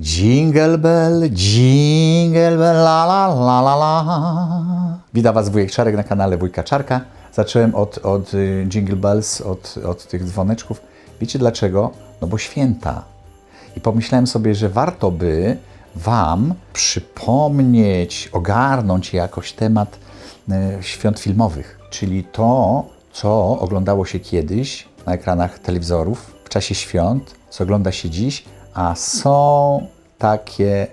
Jingle bell, jingle bell, la la la la la. Witam Was wujek Czarek na kanale Wujka Czarka. Zacząłem od, od y, jingle bells, od, od tych dzwoneczków. Wiecie dlaczego? No bo święta. I pomyślałem sobie, że warto by Wam przypomnieć, ogarnąć jakoś temat e, świąt filmowych, czyli to, co oglądało się kiedyś na ekranach telewizorów w czasie świąt, co ogląda się dziś, a są takie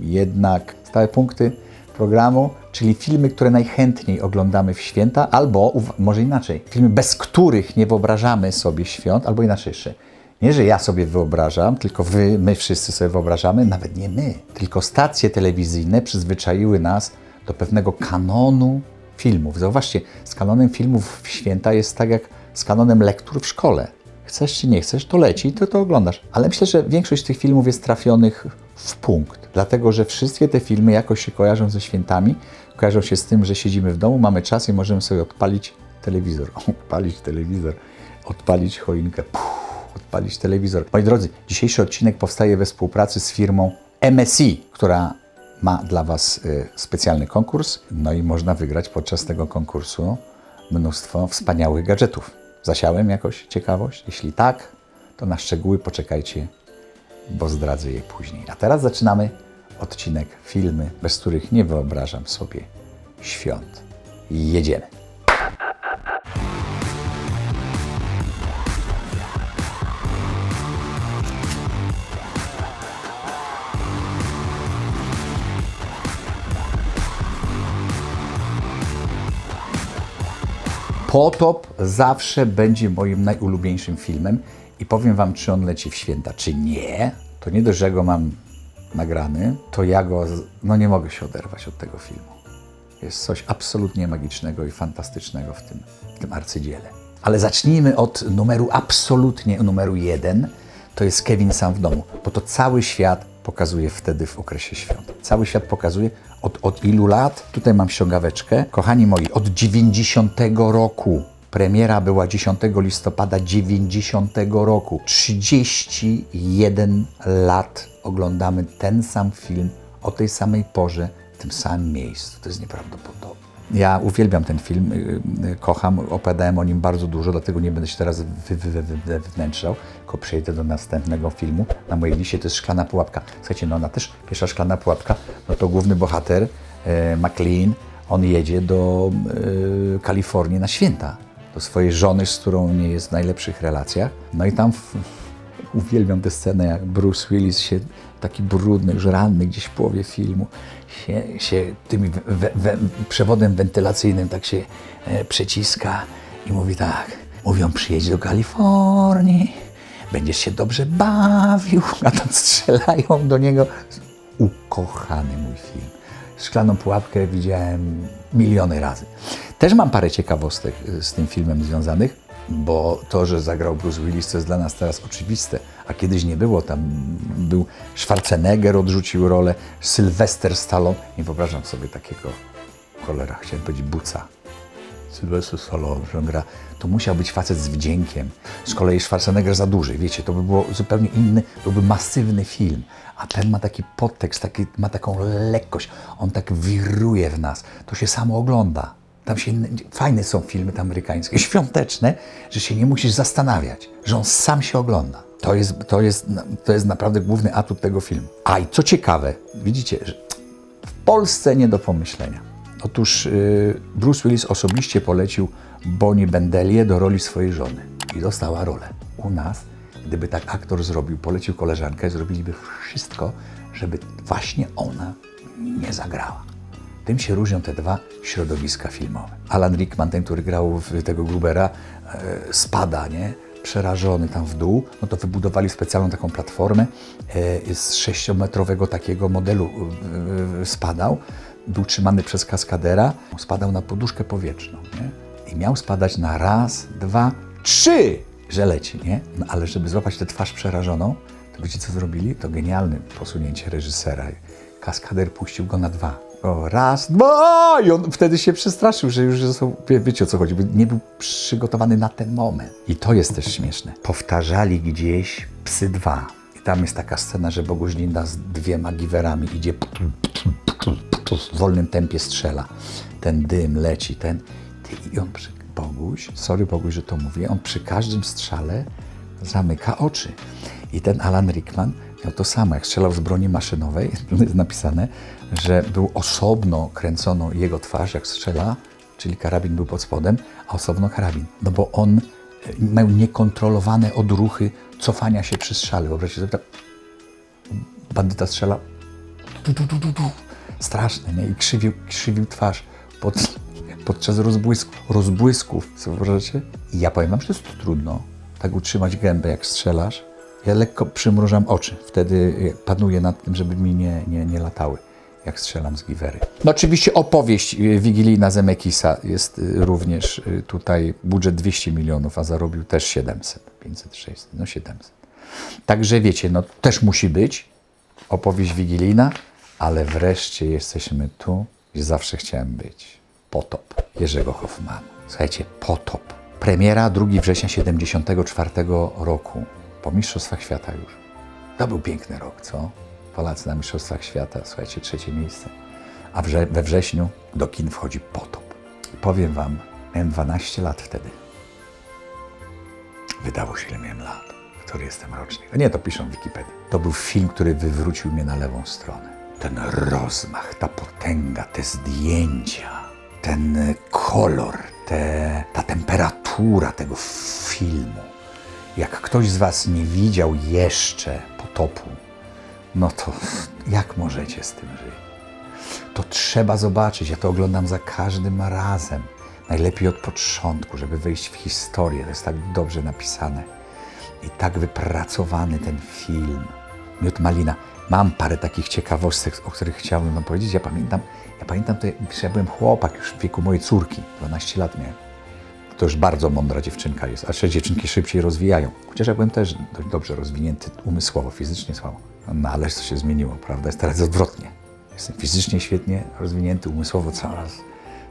jednak stałe punkty programu, czyli filmy, które najchętniej oglądamy w święta, albo może inaczej, filmy, bez których nie wyobrażamy sobie świąt, albo inaczej jeszcze. Nie, że ja sobie wyobrażam, tylko wy, my wszyscy sobie wyobrażamy, nawet nie my, tylko stacje telewizyjne przyzwyczaiły nas do pewnego kanonu filmów. Zauważcie, z kanonem filmów w święta jest tak jak z kanonem lektur w szkole. Chcesz czy nie chcesz, to leci, to to oglądasz. Ale myślę, że większość tych filmów jest trafionych w punkt, dlatego że wszystkie te filmy jakoś się kojarzą ze świętami, kojarzą się z tym, że siedzimy w domu, mamy czas i możemy sobie odpalić telewizor. Odpalić telewizor, odpalić choinkę. Puh odpalić telewizor. Moi drodzy, dzisiejszy odcinek powstaje we współpracy z firmą MSI, która ma dla Was y, specjalny konkurs, no i można wygrać podczas tego konkursu mnóstwo wspaniałych gadżetów. Zasiałem jakoś ciekawość? Jeśli tak, to na szczegóły poczekajcie, bo zdradzę je później. A teraz zaczynamy odcinek filmy, bez których nie wyobrażam sobie świąt. Jedziemy. Potop zawsze będzie moim najulubieńszym filmem i powiem Wam, czy on leci w święta, czy nie. To nie dość, że go mam nagrany, to ja go, no nie mogę się oderwać od tego filmu. Jest coś absolutnie magicznego i fantastycznego w tym, w tym arcydziele. Ale zacznijmy od numeru absolutnie numeru jeden. To jest Kevin sam w domu, bo to cały świat pokazuje wtedy w okresie świąt. Cały świat pokazuje od, od ilu lat. Tutaj mam ściągaweczkę. Kochani moi, od 90 roku. Premiera była 10 listopada 90 roku. 31 lat oglądamy ten sam film o tej samej porze, w tym samym miejscu. To jest nieprawdopodobne. Ja uwielbiam ten film, y, y, kocham, opowiadałem o nim bardzo dużo, dlatego nie będę się teraz wy, tylko przejdę do następnego filmu. Na mojej liście to jest Szklana Pułapka. Słuchajcie, no ona też, pierwsza Szklana Pułapka, no to główny bohater, e, McLean, on jedzie do e, Kalifornii na święta, do swojej żony, z którą nie jest w najlepszych relacjach. No i tam w, Uwielbiam tę scenę, jak Bruce Willis się taki brudny, już ranny gdzieś w połowie filmu, się, się tym we, we, przewodem wentylacyjnym tak się e, przeciska i mówi tak, mówią przyjedź do Kalifornii, będziesz się dobrze bawił, a tam strzelają do niego. Ukochany mój film. Szklaną pułapkę widziałem miliony razy. Też mam parę ciekawostek y, z tym filmem związanych, bo to, że zagrał Bruce Willis, to jest dla nas teraz oczywiste, a kiedyś nie było. Tam był Schwarzenegger, odrzucił rolę, Sylvester Stallone. Nie wyobrażam sobie takiego cholera, chciałem powiedzieć buca. Sylwester Stallone, że gra, to musiał być facet z wdziękiem. Z kolei Schwarzenegger za duży, wiecie, to by było zupełnie inny, byłby masywny film. A ten ma taki podtekst, taki, ma taką lekkość, on tak wiruje w nas, to się samo ogląda. Tam się, fajne są filmy amerykańskie, świąteczne, że się nie musisz zastanawiać, że on sam się ogląda. To jest, to jest, to jest naprawdę główny atut tego filmu. A i co ciekawe, widzicie, że w Polsce nie do pomyślenia. Otóż y, Bruce Willis osobiście polecił Bonnie Bendelie do roli swojej żony i dostała rolę. U nas, gdyby tak aktor zrobił, polecił koleżankę, zrobiliby wszystko, żeby właśnie ona nie zagrała. Tym się różnią te dwa środowiska filmowe. Alan Rickman, ten, który grał w tego Grubera, e, spada, nie? Przerażony tam w dół, no to wybudowali specjalną taką platformę e, z sześciometrowego takiego modelu e, spadał, był trzymany przez kaskadera, spadał na poduszkę powietrzną, nie? I miał spadać na raz, dwa, trzy, że leci, nie? No ale żeby złapać tę twarz przerażoną, to wiecie co zrobili? To genialne posunięcie reżysera. Kaskader puścił go na dwa. O, raz, dwa! I on wtedy się przestraszył, że już został, wie, wiecie o co chodzi, bo nie był przygotowany na ten moment. I to jest też śmieszne. Powtarzali gdzieś Psy dwa. tam jest taka scena, że Boguźlinda z dwiema giwerami idzie w wolnym tempie strzela. Ten dym leci, ten... I on przy... Boguś, sorry Boguś, że to mówię, on przy każdym strzale zamyka oczy. I ten Alan Rickman miał to samo, jak strzelał z broni maszynowej, jest napisane, że był osobno kręcono jego twarz, jak strzela, czyli karabin był pod spodem, a osobno karabin. No bo on e, miał niekontrolowane odruchy cofania się przy strzale. Wyobraźcie sobie, tak bandyta strzela, tu, tu, tu, tu, tu. straszne, nie? I krzywił, krzywił twarz pod, podczas rozbłysku, rozbłysków, co wyobrażacie? I ja powiem wam, że jest to trudno, tak utrzymać gębę, jak strzelasz. Ja lekko przymrużam oczy, wtedy e, panuję nad tym, żeby mi nie, nie, nie latały, jak strzelam z giwery. No oczywiście opowieść e, wigilijna Zemekisa jest e, również tutaj budżet 200 milionów, a zarobił też 700, 500, 600, no 700. Także wiecie, no też musi być opowieść wigilijna, ale wreszcie jesteśmy tu, gdzie zawsze chciałem być. Potop Jerzego Hoffmana. Słuchajcie, Potop. Premiera 2 września 74 roku, Mistrzostwach Świata już. To był piękny rok, co? Polacy na Mistrzostwach Świata, słuchajcie, trzecie miejsce. A wrze- we wrześniu do kin wchodzi Potop. I powiem wam, miałem 12 lat wtedy. Wydało się, ile miałem lat, który jestem rocznik. Nie, to piszą w Wikipedii. To był film, który wywrócił mnie na lewą stronę. Ten rozmach, ta potęga, te zdjęcia, ten kolor, te, ta temperatura tego filmu. Jak ktoś z Was nie widział jeszcze potopu, no to jak możecie z tym żyć? to trzeba zobaczyć. Ja to oglądam za każdym razem. Najlepiej od początku, żeby wejść w historię. To jest tak dobrze napisane i tak wypracowany ten film. Miód Malina. Mam parę takich ciekawostek, o których chciałbym Wam powiedzieć. Ja pamiętam, ja pamiętam to, że byłem chłopak już w wieku mojej córki. 12 lat miałem. To już bardzo mądra dziewczynka jest, a jeszcze dziewczynki szybciej rozwijają. Chociaż ja byłem też dość dobrze rozwinięty umysłowo, fizycznie słabo. No ale co się zmieniło, prawda? Jest teraz odwrotnie. Jestem fizycznie świetnie rozwinięty, umysłowo coraz,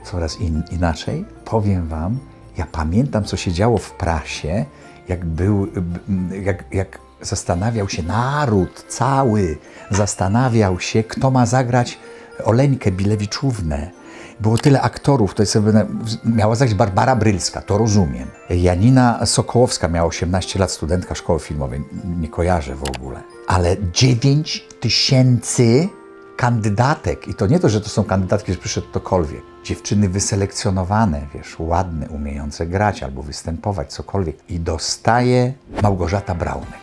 coraz in, inaczej. Powiem Wam, ja pamiętam, co się działo w prasie, jak był, jak, jak zastanawiał się naród cały, zastanawiał się, kto ma zagrać Oleńkę Bilewiczównę. Było tyle aktorów, to jest miała zagrać Barbara Brylska, to rozumiem. Janina Sokołowska miała 18 lat, studentka szkoły filmowej, nie kojarzę w ogóle. Ale 9 tysięcy kandydatek, i to nie to, że to są kandydatki, że przyszedł ktokolwiek. Dziewczyny wyselekcjonowane, wiesz, ładne, umiejące grać albo występować, cokolwiek. I dostaje Małgorzata Braunek.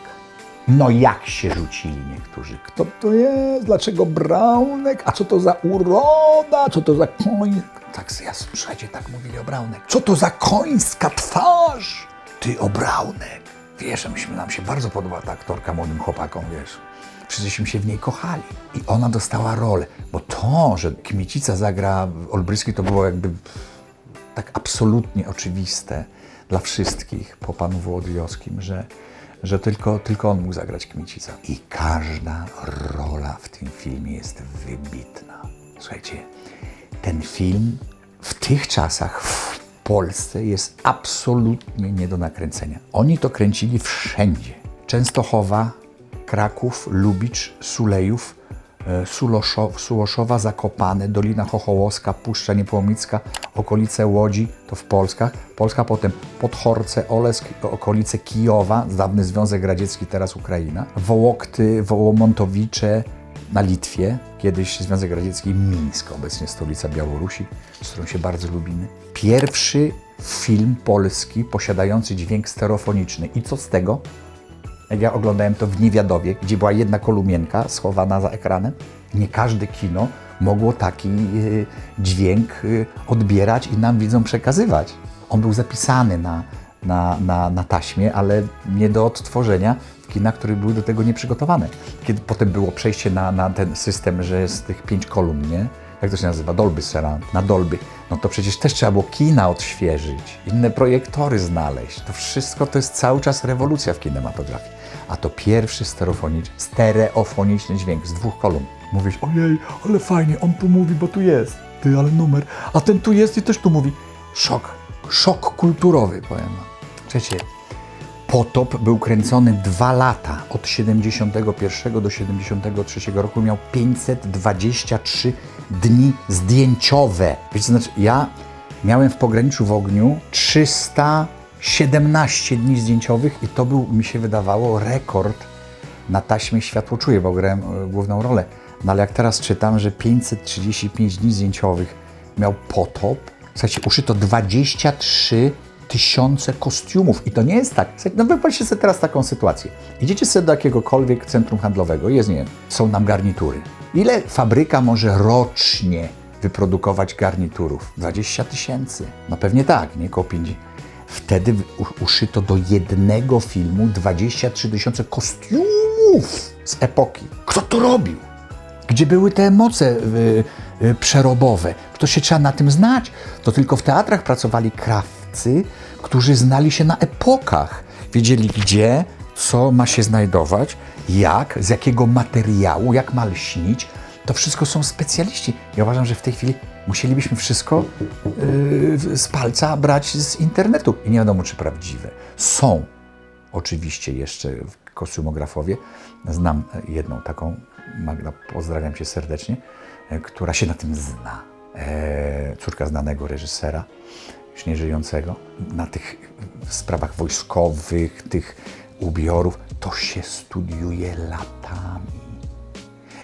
No jak się rzucili niektórzy. Kto to jest? Dlaczego Braunek? A co to za uroda? Co to za koń? Tak, ja słuchajcie, tak mówili o Braunek. Co to za końska twarz? Ty o Braunek. Wiesz, myśmy, nam się bardzo podobała ta aktorka młodym chłopakom, wiesz. Wszyscyśmy się w niej kochali. I ona dostała rolę. Bo to, że Kmiecica zagra Olbryski, to było jakby tak absolutnie oczywiste dla wszystkich po panu Wołodyjowskim, że, że tylko, tylko on mógł zagrać Kmiecica. I każda rola w tym filmie jest wybitna. Słuchajcie, ten film w tych czasach w Polsce jest absolutnie nie do nakręcenia. Oni to kręcili wszędzie. Częstochowa, Kraków, Lubicz, Sulejów, Suloszow, Sułoszowa, Zakopane, Dolina Chochołowska, Puszcza Niepołomicka, okolice Łodzi, to w Polskach. Polska potem Podhorce, Olesk, okolice Kijowa, dawny Związek Radziecki, teraz Ukraina. Wołokty, Wołomontowicze na Litwie, kiedyś Związek Radziecki, Mińsk, obecnie stolica Białorusi, z którą się bardzo lubimy. Pierwszy film polski posiadający dźwięk stereofoniczny. I co z tego? Jak ja oglądałem to w Niewiadowie, gdzie była jedna kolumienka schowana za ekranem, nie każde kino mogło taki y, dźwięk y, odbierać i nam widzom przekazywać. On był zapisany na, na, na, na taśmie, ale nie do odtworzenia w kinach, które były do tego nieprzygotowane. Kiedy potem było przejście na, na ten system, że jest tych pięć kolumn, nie? jak to się nazywa, Dolby Surround, na Dolby, no to przecież też trzeba było kina odświeżyć, inne projektory znaleźć. To wszystko to jest cały czas rewolucja w kinematografii. A to pierwszy stereofoniczny, stereofoniczny dźwięk z dwóch kolumn. Mówisz, ojej, ale fajnie, on tu mówi, bo tu jest. Ty, ale numer. A ten tu jest i też tu mówi. Szok, szok kulturowy, powiem wam. Słuchajcie, Potop był kręcony dwa lata, od 71 do 73 roku. Miał 523 dni zdjęciowe. Wiecie, co znaczy, ja miałem w pograniczu w ogniu 317 dni zdjęciowych i to był, mi się wydawało, rekord na taśmie światłoczuję, bo grałem e, główną rolę. No ale jak teraz czytam, że 535 dni zdjęciowych miał potop, słuchajcie, uszyto 23 tysiące kostiumów. I to nie jest tak. No wyobraźcie sobie teraz taką sytuację. Idziecie sobie do jakiegokolwiek centrum handlowego, jest, nie wiem, są nam garnitury. Ile fabryka może rocznie wyprodukować garniturów? 20 tysięcy. No pewnie tak, nie koło 50. Wtedy uszyto do jednego filmu 23 tysiące kostiumów z epoki. Kto to robił? Gdzie były te moce y, y, przerobowe? To się trzeba na tym znać. To tylko w teatrach pracowali krawcy, którzy znali się na epokach. Wiedzieli gdzie, co ma się znajdować, jak, z jakiego materiału, jak ma lśnić. To wszystko są specjaliści. Ja uważam, że w tej chwili musielibyśmy wszystko yy, z palca brać z internetu. I nie wiadomo, czy prawdziwe. Są oczywiście jeszcze kostiumografowie. Znam jedną taką, Magda, pozdrawiam Cię serdecznie, e, która się na tym zna. E, córka znanego reżysera, już nieżyjącego. Na tych sprawach wojskowych, tych ubiorów, to się studiuje latami.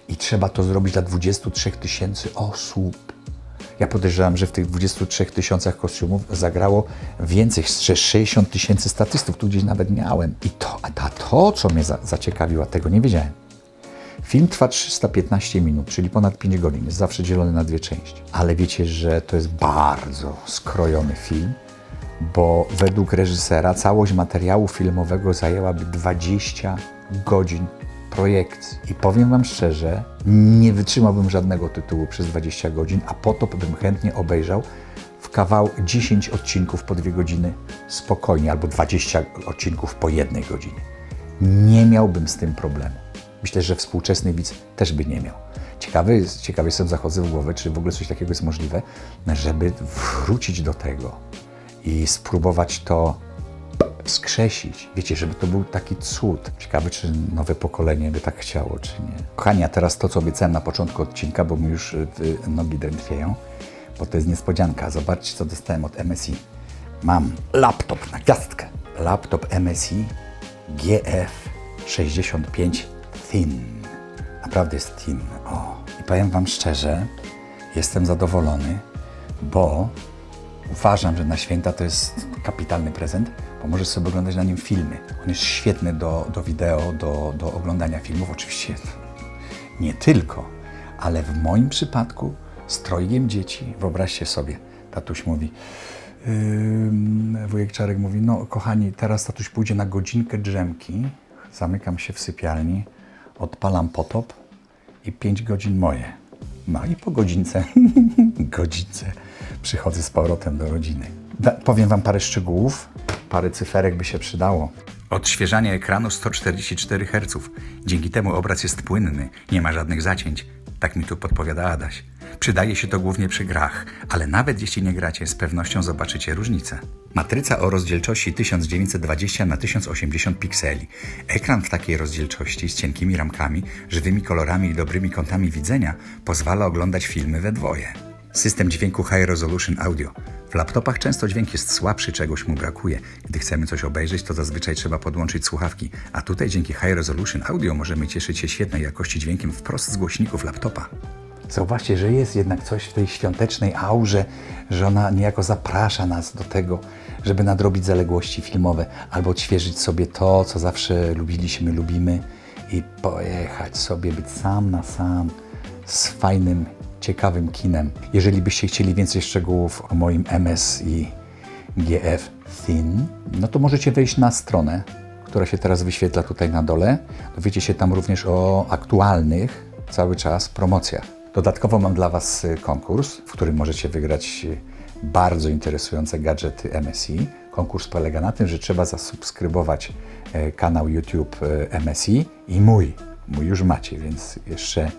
I trzeba to zrobić dla 23 tysięcy osób. Ja podejrzewam, że w tych 23 tysiącach kostiumów zagrało więcej, z 60 tysięcy statystów, tu gdzieś nawet miałem. I to, a to, co mnie za, zaciekawiło, tego nie wiedziałem. Film trwa 315 minut, czyli ponad 5 godzin. Jest zawsze dzielony na dwie części. Ale wiecie, że to jest bardzo skrojony film, bo według reżysera całość materiału filmowego zajęłaby 20 godzin projekcji. I powiem Wam szczerze, nie wytrzymałbym żadnego tytułu przez 20 godzin, a potop bym chętnie obejrzał w kawał 10 odcinków po dwie godziny spokojnie, albo 20 odcinków po jednej godzinie. Nie miałbym z tym problemu. Myślę, że współczesny widz też by nie miał. Ciekawy, ciekawy jestem, zachodzę w głowę, czy w ogóle coś takiego jest możliwe, żeby wrócić do tego i spróbować to skrzesić. Wiecie, żeby to był taki cud. Ciekawe, czy nowe pokolenie by tak chciało, czy nie. Kochani, a teraz to, co obiecałem na początku odcinka, bo mi już y, nogi drętwieją, bo to jest niespodzianka. Zobaczcie, co dostałem od MSI. Mam laptop na gwiazdkę. Laptop MSI GF65 Thin. Naprawdę jest thin. O. I powiem Wam szczerze, jestem zadowolony, bo uważam, że na święta to jest kapitalny prezent, bo możesz sobie oglądać na nim filmy. On jest świetny do, do wideo, do, do oglądania filmów. Oczywiście nie tylko, ale w moim przypadku z trojgiem dzieci, wyobraźcie sobie, tatuś mówi, yy, wujek Czarek mówi, no kochani, teraz tatuś pójdzie na godzinkę drzemki, zamykam się w sypialni, odpalam potop i 5 godzin moje. No i po godzince, godzince przychodzę z powrotem do rodziny. Da, powiem Wam parę szczegółów, parę cyferek by się przydało. Odświeżanie ekranu 144 Hz. Dzięki temu obraz jest płynny, nie ma żadnych zacięć. Tak mi tu podpowiada Adaś. Przydaje się to głównie przy grach, ale nawet jeśli nie gracie, z pewnością zobaczycie różnicę. Matryca o rozdzielczości 1920 na 1080 pikseli. Ekran w takiej rozdzielczości z cienkimi ramkami, żywymi kolorami i dobrymi kątami widzenia pozwala oglądać filmy we dwoje. System dźwięku High Resolution Audio. W laptopach często dźwięk jest słabszy, czegoś mu brakuje. Gdy chcemy coś obejrzeć, to zazwyczaj trzeba podłączyć słuchawki, a tutaj dzięki High Resolution Audio możemy cieszyć się świetnej jakości dźwiękiem wprost z głośników laptopa. Zauważcie, że jest jednak coś w tej świątecznej aurze, że ona niejako zaprasza nas do tego, żeby nadrobić zaległości filmowe albo odświeżyć sobie to, co zawsze lubiliśmy, lubimy i pojechać sobie, być sam na sam z fajnym, ciekawym kinem. Jeżeli byście chcieli więcej szczegółów o moim MSI GF Thin, no to możecie wejść na stronę, która się teraz wyświetla tutaj na dole. Dowiecie się tam również o aktualnych cały czas promocjach. Dodatkowo mam dla Was y, konkurs, w którym możecie wygrać y, bardzo interesujące gadżety MSI. Konkurs polega na tym, że trzeba zasubskrybować e, kanał YouTube MSI i mój. Mój już macie, więc jeszcze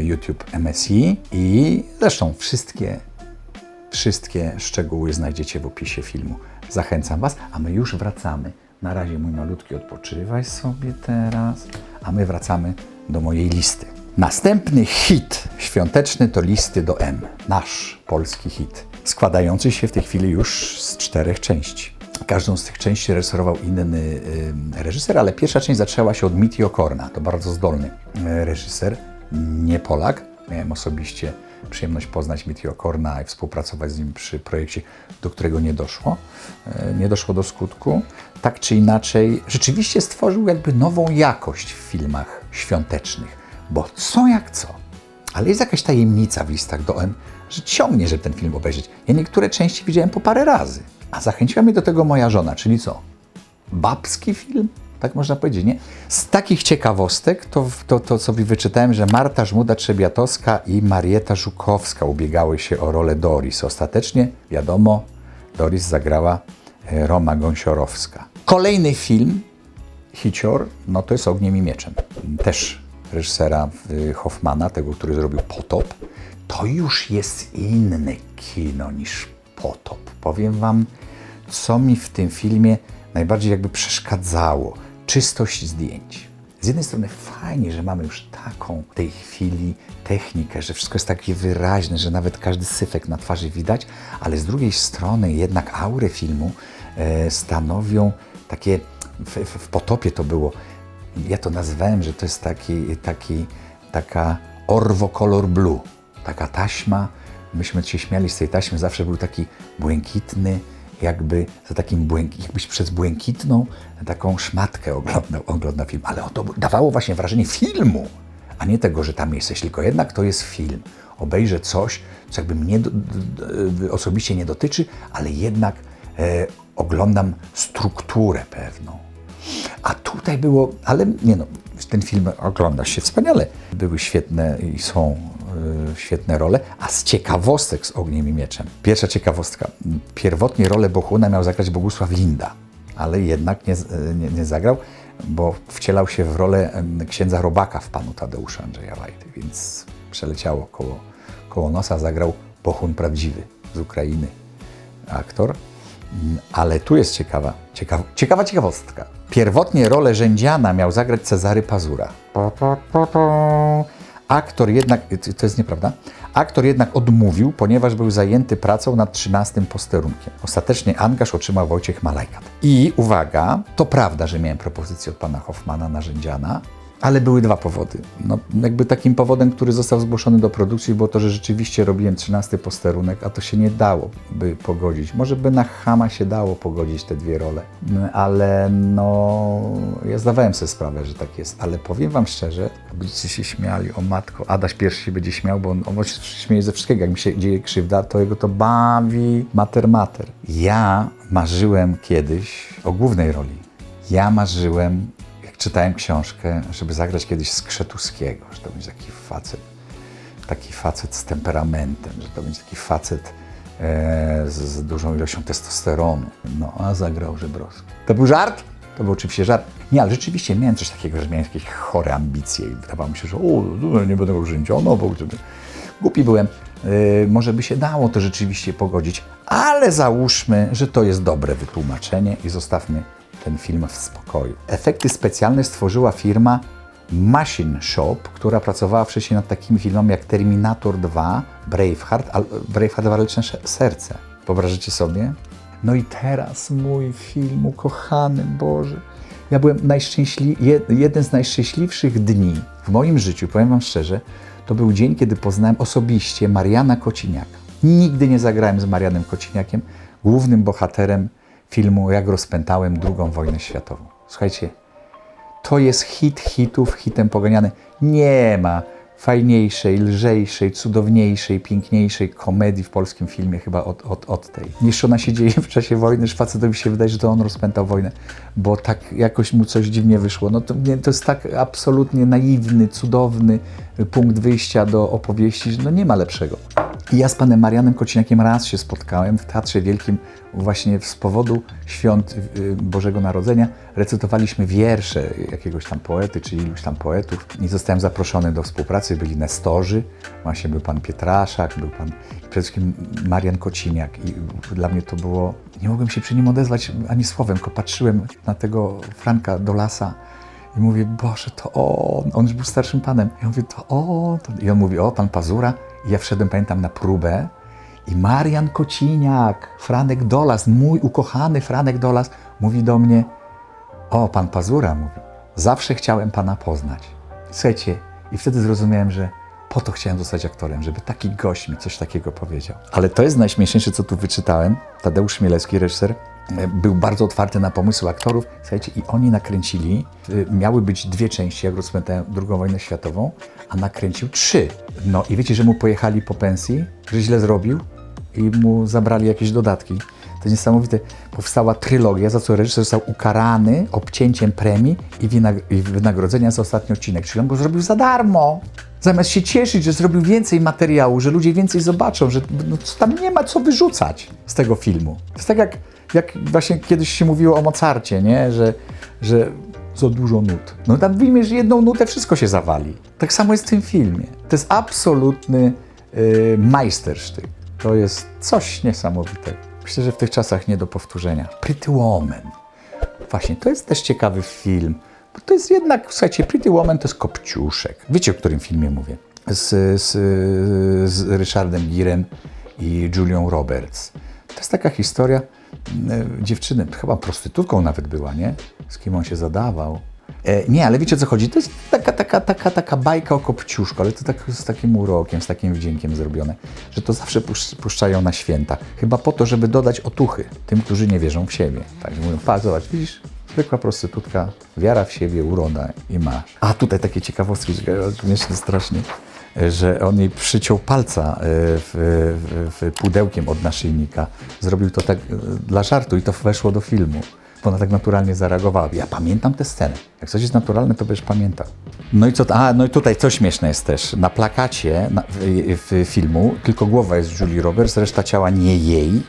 YouTube MSI i zresztą wszystkie Wszystkie szczegóły znajdziecie w opisie filmu. Zachęcam Was, a my już wracamy Na razie mój malutki odpoczywaj sobie teraz, a my wracamy do mojej listy. Następny hit świąteczny to listy do M. Nasz polski hit, składający się w tej chwili już z czterech części. Każdą z tych części reżyserował inny y, reżyser, ale pierwsza część zaczęła się od Mitty Okorna. To bardzo zdolny y, reżyser, nie Polak. Miałem osobiście przyjemność poznać Mitty Okorna i współpracować z nim przy projekcie, do którego nie doszło. Y, nie doszło do skutku. Tak czy inaczej, rzeczywiście stworzył jakby nową jakość w filmach świątecznych. Bo co jak co, ale jest jakaś tajemnica w listach do M, że ciągnie, żeby ten film obejrzeć. Ja niektóre części widziałem po parę razy. A zachęciła mnie do tego moja żona, czyli co? Babski film? Tak można powiedzieć, nie? Z takich ciekawostek to, to, to sobie wyczytałem, że Marta Żmuda-Trzebiatowska i Marieta Żukowska ubiegały się o rolę Doris. Ostatecznie, wiadomo, Doris zagrała e, Roma Gąsiorowska. Kolejny film, Hicior, no to jest Ogniem i Mieczem. Też reżysera y, Hoffmana, tego, który zrobił Potop. To już jest inne kino niż Potop. Powiem Wam, co mi w tym filmie najbardziej jakby przeszkadzało. Czystość zdjęć. Z jednej strony fajnie, że mamy już taką w tej chwili technikę, że wszystko jest takie wyraźne, że nawet każdy syfek na twarzy widać, ale z drugiej strony jednak aury filmu e, stanowią takie, w, w, potopie to było, ja to nazwałem, że to jest taki, taki, taka orwo color blue, taka taśma. Myśmy się śmiali z tej taśmy, zawsze był taki błękitny, jakby za takim błęk, jakbyś przez błękitną taką szmatkę oglądał, oglądał film, ale to dawało właśnie wrażenie filmu, a nie tego, że tam jesteś, tylko jednak to jest film. Obejrzę coś, co jakby mnie do, do, osobiście nie dotyczy, ale jednak e, oglądam strukturę pewną. A tutaj było, ale nie no, ten film ogląda się wspaniale. Były świetne i są świetne role, a z ciekawostek z Ogniem i Mieczem. Pierwsza ciekawostka. Pierwotnie rolę Bohuna miał zagrać Bogusław Linda, ale jednak nie, nie, nie zagrał, bo wcielał się w rolę księdza Robaka w Panu Tadeusza Andrzeja Wajdy, więc przeleciało koło, koło nosa, zagrał Bohun prawdziwy z Ukrainy, aktor. Mm, Ale tu jest ciekawa, ciekawa, ciekawa ciekawostka. Pierwotnie rolę rzędziana miał zagrać Cezary Pazura. Aktor jednak, to jest nieprawda, aktor jednak odmówił, ponieważ był zajęty pracą nad 13 posterunkiem. Ostatecznie angaż otrzymał Wojciech Malajkat. I uwaga, to prawda, że miałem propozycję od pana Hoffmana na rzędziana, ale były dwa powody. No, jakby takim powodem, który został zgłoszony do produkcji, było to, że rzeczywiście robiłem 13 posterunek, a to się nie dało by pogodzić. Może by na Hama się dało pogodzić te dwie role, ale no, ja zdawałem sobie sprawę, że tak jest. Ale powiem Wam szczerze, będziecie się śmiali, o matko, Adaś pierwszy się będzie śmiał, bo on, on się śmieje ze wszystkiego. Jak mi się dzieje krzywda, to jego to bawi mater mater. Ja marzyłem kiedyś o głównej roli. Ja marzyłem czytałem książkę, żeby zagrać kiedyś Skrzetuskiego, że to będzie taki facet, taki facet z temperamentem, że to będzie taki facet e, z, z dużą ilością testosteronu. No, a zagrał Żebrowski. To był żart? To był oczywiście żart. Nie, ale rzeczywiście miałem coś takiego, że miałem jakieś chore ambicje i wydawało mi się, że o, nie będę urzędziono, bo głupi byłem. E, może by się dało to rzeczywiście pogodzić, ale załóżmy, że to jest dobre wytłumaczenie i zostawmy ten film w spokoju. Efekty specjalne stworzyła firma Machine Shop, która pracowała wcześniej nad takimi filmami jak Terminator 2, Braveheart, Braveheart Waleczne Serce. Wyobrażacie sobie? No i teraz mój film ukochany, Boże. Ja byłem najszczęśli... jed- jeden z najszczęśliwszych dni w moim życiu, powiem Wam szczerze, to był dzień, kiedy poznałem osobiście Mariana Kociniaka. Nigdy nie zagrałem z Marianem Kociniakiem, głównym bohaterem filmu Jak rozpętałem II wojnę światową. Słuchajcie, to jest hit hitów, hitem poganiany. Nie ma fajniejszej, lżejszej, cudowniejszej, piękniejszej komedii w polskim filmie chyba od, od, od tej. Niż ona się dzieje w czasie wojny, że facetowi się wydaje, że to on rozpętał wojnę, bo tak jakoś mu coś dziwnie wyszło. No to, to jest tak absolutnie naiwny, cudowny punkt wyjścia do opowieści, że no nie ma lepszego. I ja z panem Marianem Kociniakiem raz się spotkałem w Teatrze Wielkim właśnie z powodu świąt y, Bożego Narodzenia. Recytowaliśmy wiersze jakiegoś tam poety, czy iluś tam poetów i zostałem zaproszony do współpracy. Byli nestorzy, właśnie był pan Pietraszak, był pan przede wszystkim Marian Kociniak i dla mnie to było, nie mogłem się przy nim odezwać ani słowem, tylko patrzyłem na tego Franka Dolasa i mówię, Boże, to on, on już był starszym panem. Ja mówię, to on. I on mówi, o, pan Pazura. I ja wszedłem, pamiętam, na próbę i Marian Kociniak, Franek Dolas, mój ukochany Franek Dolas, mówi do mnie, o, pan Pazura, mówi, zawsze chciałem pana poznać. Słuchajcie, i wtedy zrozumiałem, że po to chciałem zostać aktorem, żeby taki gość mi coś takiego powiedział. Ale to jest najśmieszniejsze, co tu wyczytałem. Tadeusz Chmielewski, reżyser, był bardzo otwarty na pomysły aktorów. Słuchajcie, i oni nakręcili, y, miały być dwie części, jak rozpętałem II wojnę światową, a nakręcił trzy. No i wiecie, że mu pojechali po pensji, że źle zrobił i mu zabrali jakieś dodatki. To jest niesamowite. Powstała trylogia, za co reżyser został ukarany obcięciem premii i, wynagrodzenia za ostatni odcinek. Czyli on go zrobił za darmo. Zamiast się cieszyć, że zrobił więcej materiału, że ludzie więcej zobaczą, że no, tam nie ma co wyrzucać z tego filmu. To jest tak jak, jak właśnie kiedyś się mówiło o Mozarcie, nie? Że, że za dużo nut. No tam wyjmiesz jedną nutę, wszystko się zawali. Tak samo jest w tym filmie. To jest absolutny yy, majstersztyk. To jest coś niesamowitego. Myślę, że w tych czasach nie do powtórzenia. Pretty Woman. Właśnie, to jest też ciekawy film. Bo to jest jednak, słuchajcie, Pretty Woman to jest kopciuszek. Wiecie, o którym filmie mówię? Z, z, z Ryszardem Girem i Julią Roberts. To jest taka historia e, dziewczyny, chyba prostytutką nawet była, nie? Z kim on się zadawał. E, nie, ale wiecie o co chodzi? To jest taka, taka, taka, taka bajka o kopciuszku, ale to tak z takim urokiem, z takim wdziękiem zrobione, że to zawsze pusz- puszczają na święta. Chyba po to, żeby dodać otuchy tym, którzy nie wierzą w siebie. Tak, że mówią, pa, zobacz, widzisz, zwykła prostytutka, wiara w siebie, uroda i masz. A tutaj takie ciekawostki, śmieszne strasznie, że on jej przyciął palca e, w, w, w pudełkiem od naszyjnika. Zrobił to tak e, dla żartu i to weszło do filmu bo ona tak naturalnie zareagowała. Ja pamiętam tę scenę. Jak coś jest naturalne, to będziesz pamiętał. No i co? A, no i tutaj co śmieszne jest też. Na plakacie na, w, w filmu tylko głowa jest Julie Roberts, reszta ciała nie jej.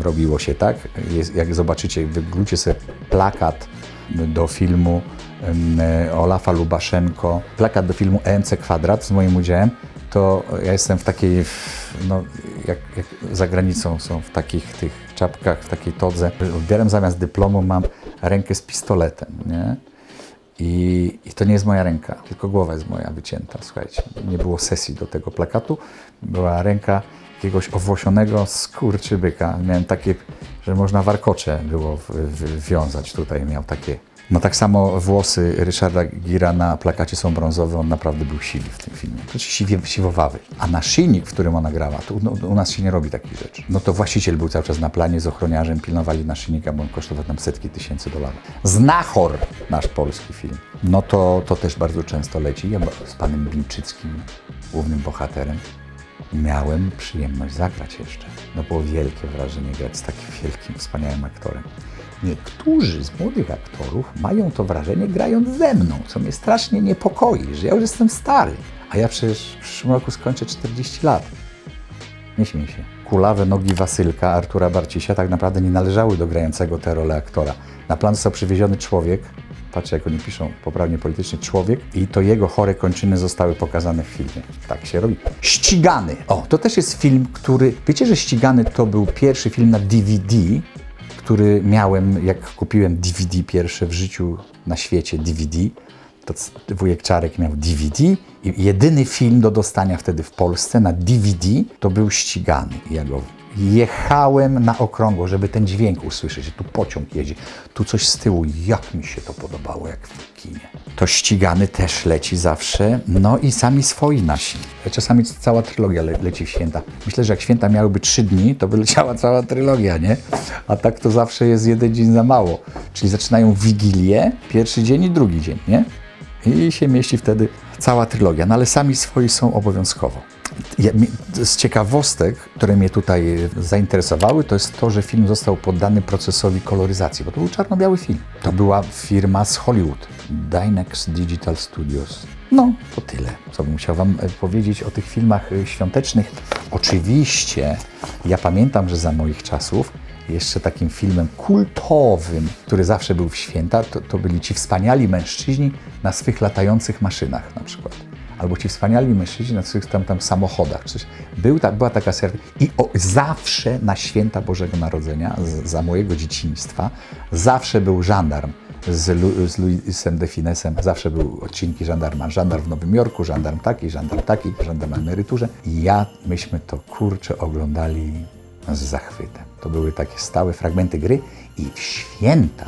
Robiło się tak. Jest, jak zobaczycie, wyglujcie sobie plakat do filmu um, Olafa Lubaszenko, plakat do filmu EMC Kwadrat z moim udziałem, to ja jestem w takiej, no, jak, jak za granicą są w takich tych czapkach, w takiej todze. Odbieram zamiast dyplomu mam rękę z pistoletem, nie? I, I, to nie jest moja ręka, tylko głowa jest moja wycięta, słuchajcie. Nie było sesji do tego plakatu, była ręka jakiegoś owłosionego skurczybyka. Miałem takie, że można warkocze było w, w, wiązać tutaj, miał takie no tak samo włosy Ryszarda Gira na plakacie są brązowe, on naprawdę był siwy w tym filmie. To siwie, siwowawy. A naszyjnik, w którym ona grała, to no, u nas się nie robi takich rzeczy. No to właściciel był cały czas na planie z ochroniarzem, pilnowali naszyjnika, bo on kosztował tam setki tysięcy dolarów. Znachor, nasz polski film. No to, to też bardzo często leci. Ja z panem Bilczyckim, głównym bohaterem, miałem przyjemność zagrać jeszcze. No było wielkie wrażenie grać z takim wielkim, wspaniałym aktorem. Niektórzy z młodych aktorów mają to wrażenie grając ze mną, co mnie strasznie niepokoi, że ja już jestem stary, a ja przecież w przyszłym roku skończę 40 lat. Nie śmiej się. Kulawe nogi Wasylka, Artura Barcisia tak naprawdę nie należały do grającego tę rolę aktora. Na plan został przywieziony człowiek, patrzcie jak oni piszą poprawnie politycznie, człowiek i to jego chore kończyny zostały pokazane w filmie. Tak się robi. Ścigany. O, to też jest film, który... Wiecie, że Ścigany to był pierwszy film na DVD, który miałem, jak kupiłem DVD pierwsze w życiu na świecie DVD, to wujek Czarek miał DVD i jedyny film do dostania wtedy w Polsce na DVD to był ścigany. Ja go jechałem na okrągło, żeby ten dźwięk usłyszeć, tu pociąg jedzie, tu coś z tyłu. Jak mi się to podobało, jak w kinie. To ścigany też leci zawsze, no i sami swoi nasi. Czasami cała trylogia le leci w święta. Myślę, że jak święta miałyby trzy dni, to by leciała cała trylogia, nie? A tak to zawsze jest jeden dzień za mało. Czyli zaczynają Wigilię, pierwszy dzień i drugi dzień, nie? I się mieści wtedy cała trylogia, no ale sami swoi są obowiązkowo. Z ciekawostek, które mnie tutaj zainteresowały, to jest to, że film został poddany procesowi koloryzacji, bo to był czarno-biały film. To była firma z Hollywood, Dynex Digital Studios. No, to tyle, co bym chciał Wam e, powiedzieć o tych filmach e, świątecznych. Oczywiście, ja pamiętam, że za moich czasów jeszcze takim filmem kultowym, który zawsze był w święta, to, to byli ci wspaniali mężczyźni na swych latających maszynach na przykład. Albo ci wspaniali mężczyźni na swych tam, tam samochodach. Coś. Był, ta, była taka seria. I o, zawsze na święta Bożego Narodzenia, z, za mojego dzieciństwa, zawsze był żandarm z, Lu, z de. Zawsze były odcinki żandarma. Żandarm w Nowym Jorku, żandarm taki, żandarm taki, żandarm na emeryturze. I ja, myśmy to kurczę oglądali z zachwytem. To były takie stałe fragmenty gry i w święta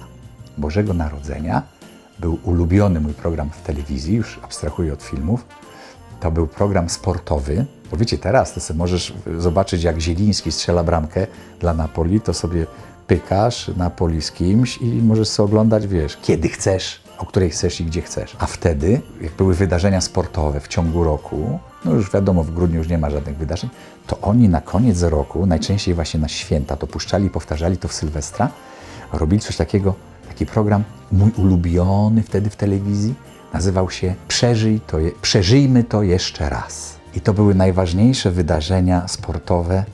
Bożego Narodzenia był ulubiony mój program w telewizji, już abstrahuję od filmów. To był program sportowy. Bo wiecie, teraz to sobie możesz zobaczyć, jak Zieliński strzela bramkę dla Napoli, to sobie pykasz Napoli z kimś i możesz sobie oglądać, wiesz, kiedy chcesz, o której chcesz i gdzie chcesz. A wtedy, jak były wydarzenia sportowe w ciągu roku, no już wiadomo, w grudniu już nie ma żadnych wydarzeń, to oni na koniec roku, najczęściej właśnie na święta, to puszczali, powtarzali to w Sylwestra, robili coś takiego, taki program, mój ulubiony wtedy w telewizji, nazywał się Przeżyj to je, Przeżyjmy to jeszcze raz. I to były najważniejsze wydarzenia sportowe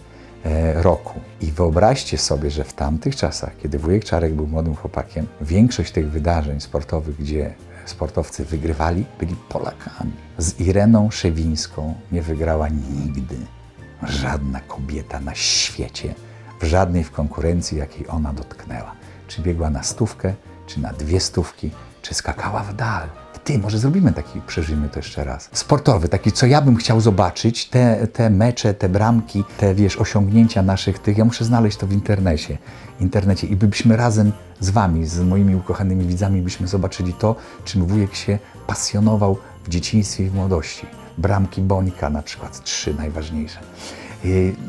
e, roku. I wyobraźcie sobie, że w tamtych czasach, kiedy wujek Czarek był młodym chłopakiem, większość tych wydarzeń sportowych, gdzie sportowcy wygrywali, byli Polakami. Z Ireną Szewińską nie wygrała nigdy żadna kobieta na świecie, w żadnej w konkurencji, jakiej ona dotknęła. Czy biegła na stówkę, czy na dwie stówki, czy skakała w dal. Ty, może zrobimy taki, przeżyjmy to jeszcze raz. Sportowy, taki, co ja bym chciał zobaczyć, te, te mecze, te bramki, te, wiesz, osiągnięcia naszych tych, ja muszę znaleźć to w internecie, internecie i byśmy razem z wami, z moimi ukochanymi widzami, byśmy zobaczyli to, czym wujek się pasjonował w dzieciństwie i w młodości. Bramki Bońka na przykład, trzy najważniejsze.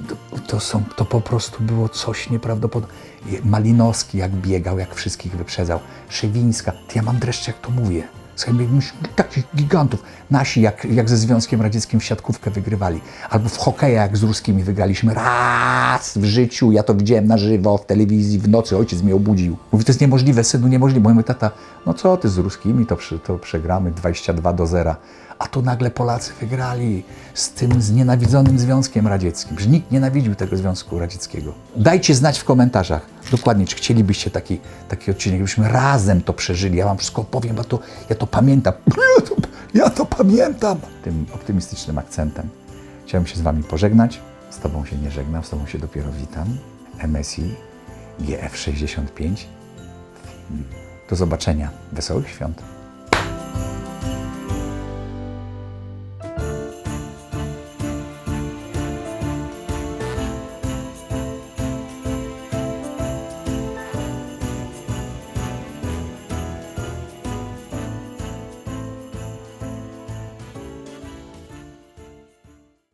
To, to, są, to po prostu było coś nieprawdopodobnego. Malinowski jak biegał, jak wszystkich wyprzedzał. Szewińska, ja mam dreszcze jak to mówię. Słuchaj, takich gigantów. Nasi jak, jak ze Związkiem Radzieckim w siatkówkę wygrywali. Albo w hokeja jak z ruskimi wygraliśmy raz w życiu. Ja to widziałem na żywo w telewizji w nocy. Ojciec mnie obudził. Mówi, to jest niemożliwe, synu, niemożliwe. Mój tata, no co ty z ruskimi, to, przy, to przegramy 22 do 0. A tu nagle Polacy wygrali z tym znienawidzonym Związkiem Radzieckim. Że nikt nienawidził tego Związku Radzieckiego. Dajcie znać w komentarzach dokładnie, czy chcielibyście taki, taki odcinek, żebyśmy razem to przeżyli. Ja wam wszystko opowiem, bo to, ja to pamiętam. Ja to, ja to pamiętam. Tym optymistycznym akcentem chciałem się z wami pożegnać. Z tobą się nie żegnam, z tobą się dopiero witam. MSI GF65. Do zobaczenia. Wesołych świąt.